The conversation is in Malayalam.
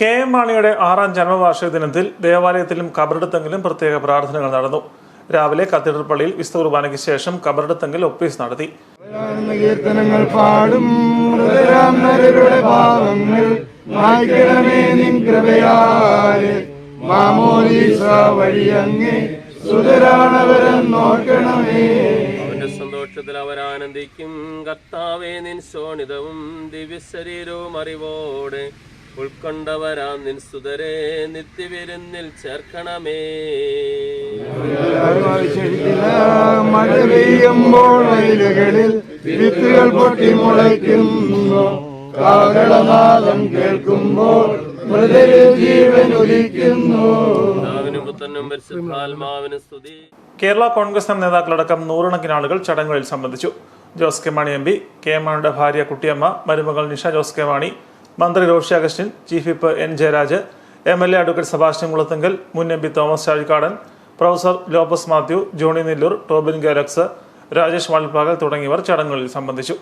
കെ എം മാണിയുടെ ആറാം ജന്മവാർഷിക ദിനത്തിൽ ദേവാലയത്തിലും കബറിടത്തെങ്കിലും പ്രത്യേക പ്രാർത്ഥനകൾ നടന്നു. രാവിലെ കത്തീഡ്രൽ പള്ളിയിൽ വിശുദ്ധ കുർബാനയ്ക്ക് ശേഷം കബറിടത്തെങ്കിൽ ഒപ്പീസ് നടത്തി. കീർത്തനങ്ങൾ പാടും. മായ്ക്കണമേ നിൻ കൃപയാലെ. മാമോലീസ വഴി സുതരാണവരം നോക്കണമേ. അവന്റെ സന്തോഷത്തിൽ അവരാനന്ദിക്കും. കർത്താവേ നിൻ സോണിതവും ദിവ്യശരീരവും അറിവോടെ ഉൾക്കൊണ്ടവരാം നിൻ സുതരെ നിത്യവിരുന്നിൽ ചേർക്കണമേ. ചെടിയില മഴ പെയ്യുമ്പോൾ വയലുകളിൽ വിത്തുകൾ പൊട്ടി മുളയ്ക്കുന്നു. കാകളനാദം കേൾക്കുമ്പോൾ മൃതരിൽ ജീവൻ കേരള കോൺഗ്രസ് എം നേതാക്കളടക്കം നൂറുകണക്കിന് ആളുകൾ ചടങ്ങുകളിൽ സംബന്ധിച്ചു. Jose K Mani M P K M മാണിയുടെ ഭാര്യ കുട്ടിയമ്മ മരുമകൾ നിഷ ജോസ് കെ മാണി മന്ത്രി Roshi Augustine chief whip N Jayaraj M L A advocate Sebastian Kulathunkal മുൻ M P Thomas Chazhikadan professor Lopez Mathew Johnny Nellore Tobin ഗാലക്സ് Rajesh Valppakal തുടങ്ങിയവർ ചടങ്ങുകളിൽ സംബന്ധിച്ചു.